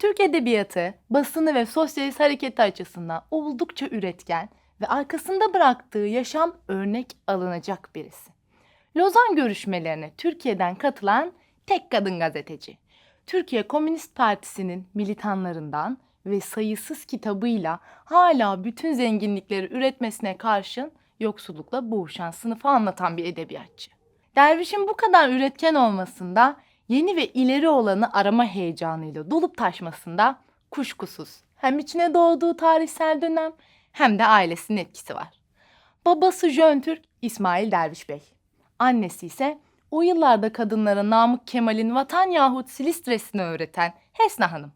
Türk edebiyatı, basını ve sosyalist hareketi açısından oldukça üretken ve arkasında bıraktığı yaşam örnek alınacak birisi. Lozan görüşmelerine Türkiye'den katılan tek kadın gazeteci. Türkiye Komünist Partisi'nin militanlarından ve sayısız kitabıyla hala bütün zenginlikleri üretmesine karşın yoksullukla boğuşan sınıfı anlatan bir edebiyatçı. Derviş'in bu kadar üretken olmasında, yeni ve ileri olanı arama heyecanıyla dolup taşmasında kuşkusuz hem içine doğduğu tarihsel dönem hem de ailesinin etkisi var. Babası Jön Türk İsmail Derviş Bey. Annesi ise o yıllarda kadınlara Namık Kemal'in vatan yahut silistresini öğreten Hesna Hanım.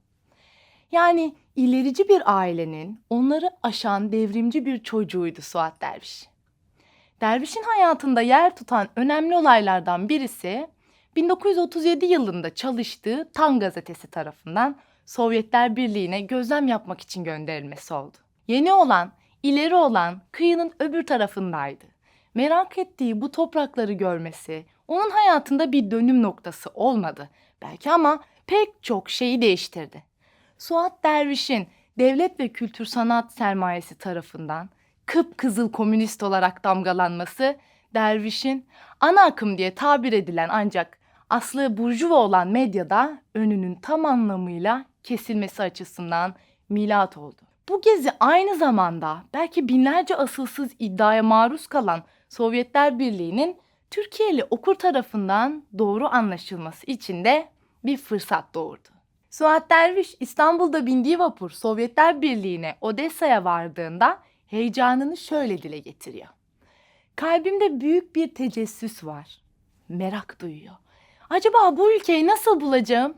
Yani ilerici bir ailenin onları aşan devrimci bir çocuğuydu Suat Derviş. Derviş'in hayatında yer tutan önemli olaylardan birisi 1937 yılında çalıştığı Tan gazetesi tarafından Sovyetler Birliği'ne gözlem yapmak için gönderilmesi oldu. Yeni olan, ileri olan kıyının öbür tarafındaydı. Merak ettiği bu toprakları görmesi onun hayatında bir dönüm noktası olmadı. Belki ama pek çok şeyi değiştirdi. Suat Derviş'in devlet ve kültür sanat sermayesi tarafından kıpkızıl komünist olarak damgalanması Derviş'in ana akım diye tabir edilen ancak aslı burjuva olan medyada önünün tam anlamıyla kesilmesi açısından milat oldu. Bu gezi aynı zamanda belki binlerce asılsız iddiaya maruz kalan Sovyetler Birliği'nin Türkiye'li okur tarafından doğru anlaşılması için de bir fırsat doğurdu. Suat Derviş İstanbul'da bindiği vapur Sovyetler Birliği'ne Odessa'ya vardığında heyecanını şöyle dile getiriyor. Kalbimde büyük bir tecessüs var. Merak duyuyor. Acaba bu ülkeyi nasıl bulacağım?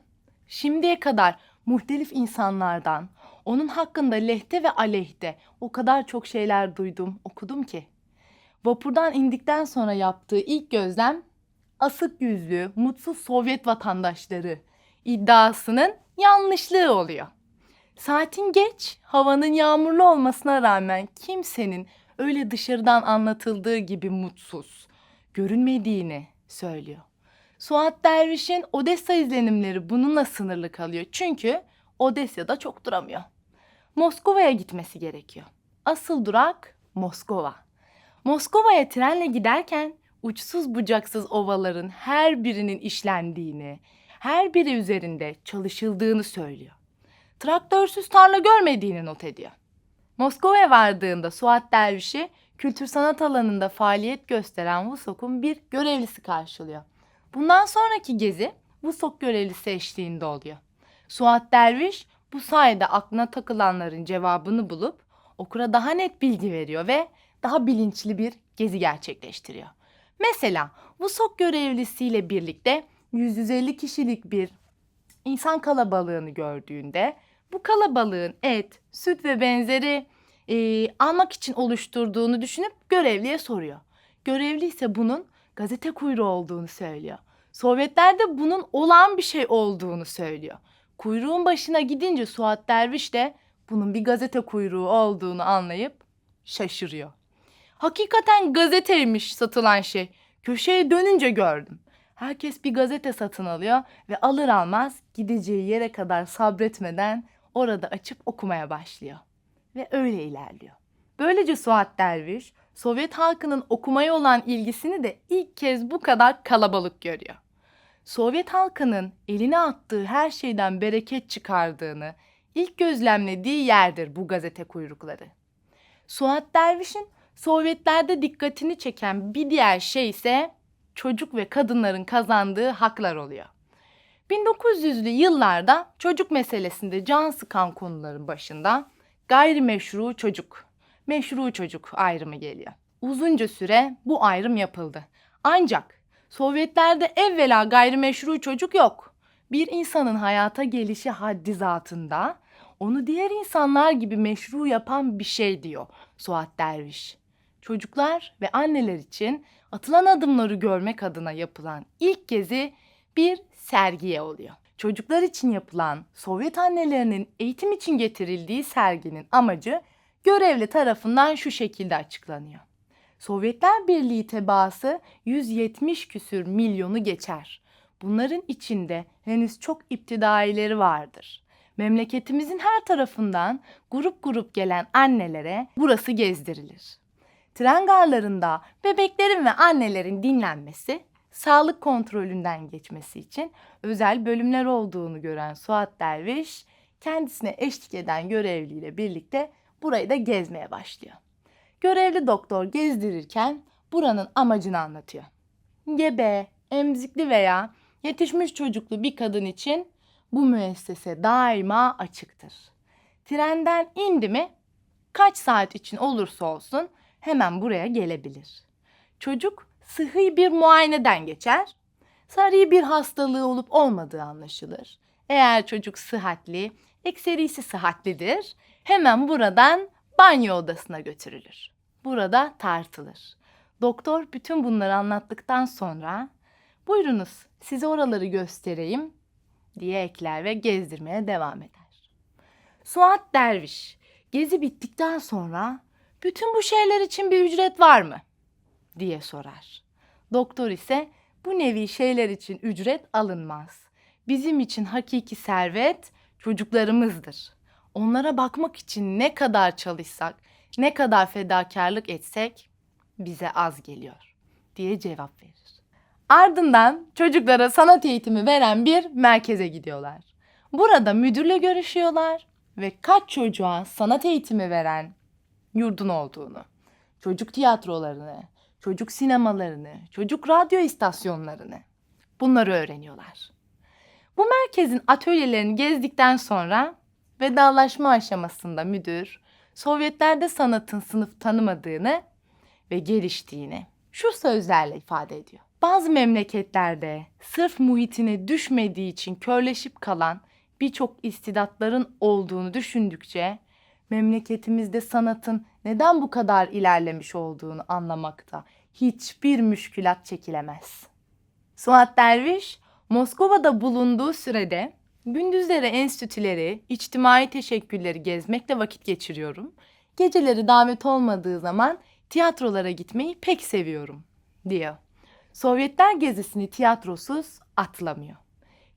Şimdiye kadar muhtelif insanlardan onun hakkında lehte ve aleyhte o kadar çok şeyler duydum, okudum ki. Vapurdan indikten sonra yaptığı ilk gözlem asık yüzlü, mutsuz Sovyet vatandaşları iddiasının yanlışlığı oluyor. Saatin geç, havanın yağmurlu olmasına rağmen kimsenin öyle dışarıdan anlatıldığı gibi mutsuz, görünmediğini söylüyor. Suat Derviş'in Odessa izlenimleri bununla sınırlı kalıyor. Çünkü Odessa'da çok duramıyor. Moskova'ya gitmesi gerekiyor. Asıl durak Moskova. Moskova'ya trenle giderken uçsuz bucaksız ovaların her birinin işlendiğini, her biri üzerinde çalışıldığını söylüyor. Traktörsüz tarla görmediğini not ediyor. Moskova'ya vardığında Suat Derviş'i kültür sanat alanında faaliyet gösteren Vusok'un bir görevlisi karşılıyor. Bundan sonraki gezi Vusok görevlisi eşliğinde oluyor. Suat Derviş bu sayede aklına takılanların cevabını bulup okura daha net bilgi veriyor ve daha bilinçli bir gezi gerçekleştiriyor. Mesela Vusok görevlisiyle birlikte 150 kişilik bir insan kalabalığını gördüğünde bu kalabalığın et, süt ve benzeri e, almak için oluşturduğunu düşünüp görevliye soruyor. Görevli ise bunun gazete kuyruğu olduğunu söylüyor. Sovyetler de bunun olağan bir şey olduğunu söylüyor. Kuyruğun başına gidince Suat Derviş de bunun bir gazete kuyruğu olduğunu anlayıp şaşırıyor. Hakikaten gazeteymiş satılan şey. Köşeye dönünce gördüm. Herkes bir gazete satın alıyor ve alır almaz gideceği yere kadar sabretmeden orada açıp okumaya başlıyor. Ve öyle ilerliyor. Böylece Suat Derviş, Sovyet halkının okumaya olan ilgisini de ilk kez bu kadar kalabalık görüyor. Sovyet halkının eline attığı her şeyden bereket çıkardığını ilk gözlemlediği yerdir bu gazete kuyrukları. Suat Derviş'in Sovyetlerde dikkatini çeken bir diğer şey ise çocuk ve kadınların kazandığı haklar oluyor. 1900'lü yıllarda çocuk meselesinde can sıkan konuların başında gayrimeşru çocuk, meşru çocuk ayrımı geliyor. Uzunca süre bu ayrım yapıldı. Ancak Sovyetlerde evvela gayrimeşru çocuk yok. Bir insanın hayata gelişi haddi zatında onu diğer insanlar gibi meşru yapan bir şey diyor Suat Derviş. Çocuklar ve anneler için atılan adımları görmek adına yapılan ilk gezi bir sergiye oluyor. Çocuklar için yapılan Sovyet annelerinin eğitim için getirildiği serginin amacı görevli tarafından şu şekilde açıklanıyor. Sovyetler Birliği tebaası 170 küsür milyonu geçer. Bunların içinde henüz çok iptidaileri vardır. memleketimizin her tarafından grup grup gelen annelere burası gezdirilir. Tren garlarında bebeklerin ve annelerin dinlenmesi, sağlık kontrolünden geçmesi için özel bölümler olduğunu gören Suat Derviş, kendisine eşlik eden görevliyle birlikte burayı da gezmeye başlıyor. Görevli doktor gezdirirken buranın amacını anlatıyor. Gebe, emzikli veya yetişmiş çocuklu bir kadın için bu müessese daima açıktır. Trenden indi mi kaç saat için olursa olsun hemen buraya gelebilir. Çocuk sıhhi bir muayeneden geçer. Sarı bir hastalığı olup olmadığı anlaşılır. Eğer çocuk sıhhatli, ekserisi sıhhatlidir, hemen buradan banyo odasına götürülür. Burada tartılır. Doktor bütün bunları anlattıktan sonra buyurunuz size oraları göstereyim diye ekler ve gezdirmeye devam eder. Suat Derviş gezi bittikten sonra bütün bu şeyler için bir ücret var mı? diye sorar. Doktor ise bu nevi şeyler için ücret alınmaz. Bizim için hakiki servet çocuklarımızdır. Onlara bakmak için ne kadar çalışsak, ne kadar fedakarlık etsek bize az geliyor diye cevap verir. Ardından çocuklara sanat eğitimi veren bir merkeze gidiyorlar. Burada müdürle görüşüyorlar ve kaç çocuğa sanat eğitimi veren yurdun olduğunu, çocuk tiyatrolarını, çocuk sinemalarını, çocuk radyo istasyonlarını bunları öğreniyorlar. Bu merkezin atölyelerini gezdikten sonra vedalaşma aşamasında müdür Sovyetlerde sanatın sınıf tanımadığını ve geliştiğini şu sözlerle ifade ediyor. Bazı memleketlerde sırf muhitine düşmediği için körleşip kalan birçok istidatların olduğunu düşündükçe memleketimizde sanatın neden bu kadar ilerlemiş olduğunu anlamakta hiçbir müşkülat çekilemez. Suat Derviş, Moskova'da bulunduğu sürede gündüzleri enstitüleri, içtimai teşekkülleri gezmekle vakit geçiriyorum. Geceleri davet olmadığı zaman tiyatrolara gitmeyi pek seviyorum, diyor. Sovyetler gezisini tiyatrosuz atlamıyor.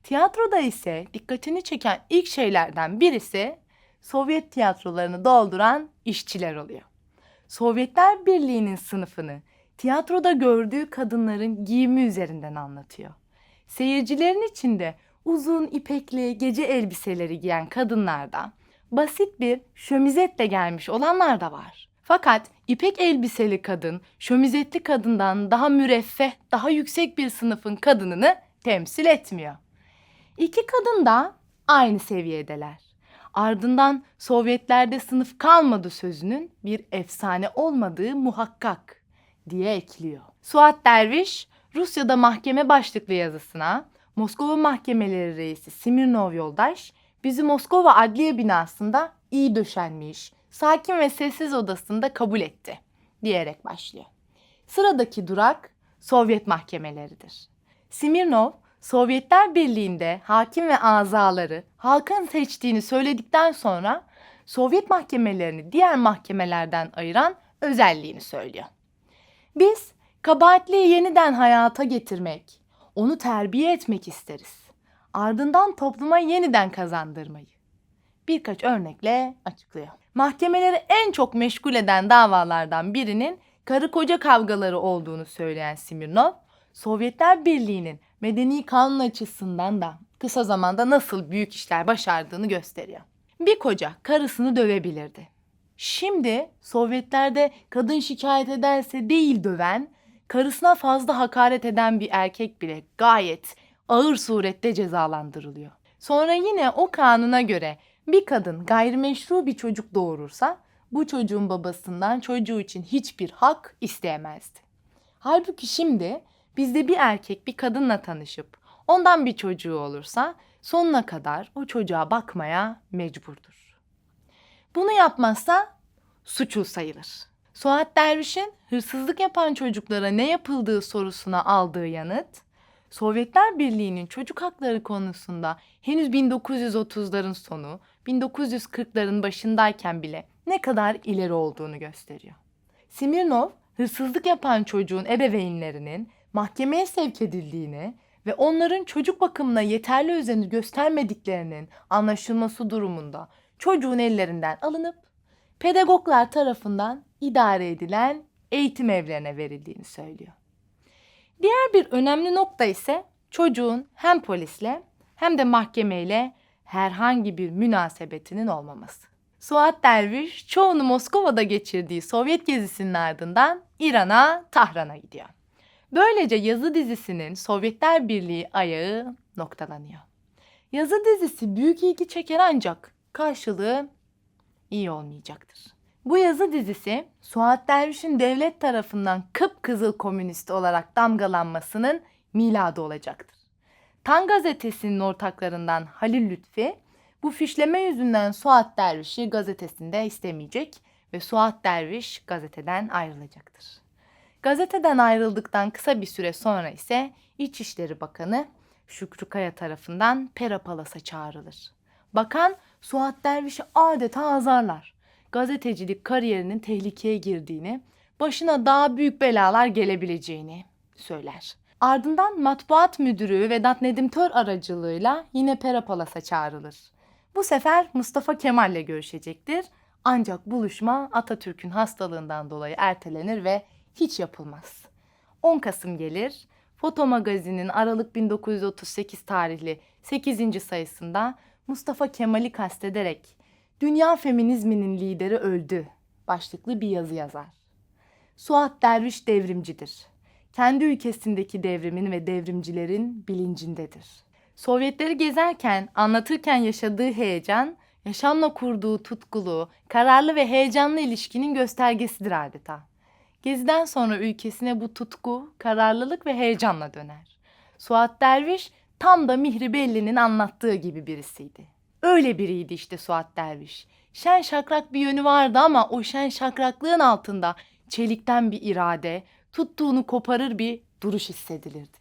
Tiyatroda ise dikkatini çeken ilk şeylerden birisi Sovyet tiyatrolarını dolduran işçiler oluyor. Sovyetler Birliği'nin sınıfını tiyatroda gördüğü kadınların giyimi üzerinden anlatıyor. Seyircilerin içinde uzun ipekli gece elbiseleri giyen kadınlardan basit bir şömizetle gelmiş olanlar da var. Fakat ipek elbiseli kadın şömizetli kadından daha müreffeh, daha yüksek bir sınıfın kadınını temsil etmiyor. İki kadın da aynı seviyedeler. Ardından Sovyetlerde sınıf kalmadı sözünün bir efsane olmadığı muhakkak diye ekliyor. Suat Derviş Rusya'da mahkeme başlıklı yazısına Moskova Mahkemeleri Reisi Simirnov Yoldaş bizi Moskova Adliye binasında iyi döşenmiş, sakin ve sessiz odasında kabul etti diyerek başlıyor. Sıradaki durak Sovyet mahkemeleridir. Simirnov Sovyetler Birliği'nde hakim ve azaları halkın seçtiğini söyledikten sonra Sovyet mahkemelerini diğer mahkemelerden ayıran özelliğini söylüyor. Biz kabahatliyi yeniden hayata getirmek, onu terbiye etmek isteriz. Ardından topluma yeniden kazandırmayı. Birkaç örnekle açıklıyor. Mahkemeleri en çok meşgul eden davalardan birinin karı koca kavgaları olduğunu söyleyen Simirnov, Sovyetler Birliği'nin medeni kanun açısından da kısa zamanda nasıl büyük işler başardığını gösteriyor. Bir koca karısını dövebilirdi. Şimdi Sovyetlerde kadın şikayet ederse değil döven, karısına fazla hakaret eden bir erkek bile gayet ağır surette cezalandırılıyor. Sonra yine o kanuna göre bir kadın gayrimeşru bir çocuk doğurursa bu çocuğun babasından çocuğu için hiçbir hak isteyemezdi. Halbuki şimdi bizde bir erkek bir kadınla tanışıp ondan bir çocuğu olursa sonuna kadar o çocuğa bakmaya mecburdur. Bunu yapmazsa suçlu sayılır. Suat Derviş'in hırsızlık yapan çocuklara ne yapıldığı sorusuna aldığı yanıt, Sovyetler Birliği'nin çocuk hakları konusunda henüz 1930'ların sonu, 1940'ların başındayken bile ne kadar ileri olduğunu gösteriyor. Simirnov, hırsızlık yapan çocuğun ebeveynlerinin mahkemeye sevk edildiğini ve onların çocuk bakımına yeterli özeni göstermediklerinin anlaşılması durumunda çocuğun ellerinden alınıp pedagoglar tarafından idare edilen eğitim evlerine verildiğini söylüyor. Diğer bir önemli nokta ise çocuğun hem polisle hem de mahkemeyle herhangi bir münasebetinin olmaması. Suat Derviş çoğunu Moskova'da geçirdiği Sovyet gezisinin ardından İran'a, Tahran'a gidiyor. Böylece yazı dizisinin Sovyetler Birliği ayağı noktalanıyor. Yazı dizisi büyük ilgi çeker ancak karşılığı iyi olmayacaktır. Bu yazı dizisi Suat Derviş'in devlet tarafından kıpkızıl komünist olarak damgalanmasının miladı olacaktır. Tan gazetesinin ortaklarından Halil Lütfi bu fişleme yüzünden Suat Derviş'i gazetesinde istemeyecek ve Suat Derviş gazeteden ayrılacaktır. Gazeteden ayrıldıktan kısa bir süre sonra ise İçişleri Bakanı Şükrü Kaya tarafından Pera Palas'a çağrılır. Bakan Suat Derviş'i adeta azarlar. Gazetecilik kariyerinin tehlikeye girdiğini, başına daha büyük belalar gelebileceğini söyler. Ardından matbuat müdürü Vedat Nedim Tör aracılığıyla yine Pera Palas'a çağrılır. Bu sefer Mustafa Kemal'le görüşecektir. Ancak buluşma Atatürk'ün hastalığından dolayı ertelenir ve hiç yapılmaz. 10 Kasım gelir. Foto Magazin'in Aralık 1938 tarihli 8. sayısında Mustafa Kemal'i kastederek Dünya Feminizminin lideri öldü başlıklı bir yazı yazar. Suat Derviş devrimcidir. Kendi ülkesindeki devrimin ve devrimcilerin bilincindedir. Sovyetleri gezerken, anlatırken yaşadığı heyecan, yaşamla kurduğu tutkulu, kararlı ve heyecanlı ilişkinin göstergesidir adeta. Geziden sonra ülkesine bu tutku, kararlılık ve heyecanla döner. Suat Derviş tam da Mihri Belli'nin anlattığı gibi birisiydi. Öyle biriydi işte Suat Derviş. Şen şakrak bir yönü vardı ama o şen şakraklığın altında çelikten bir irade, tuttuğunu koparır bir duruş hissedilirdi.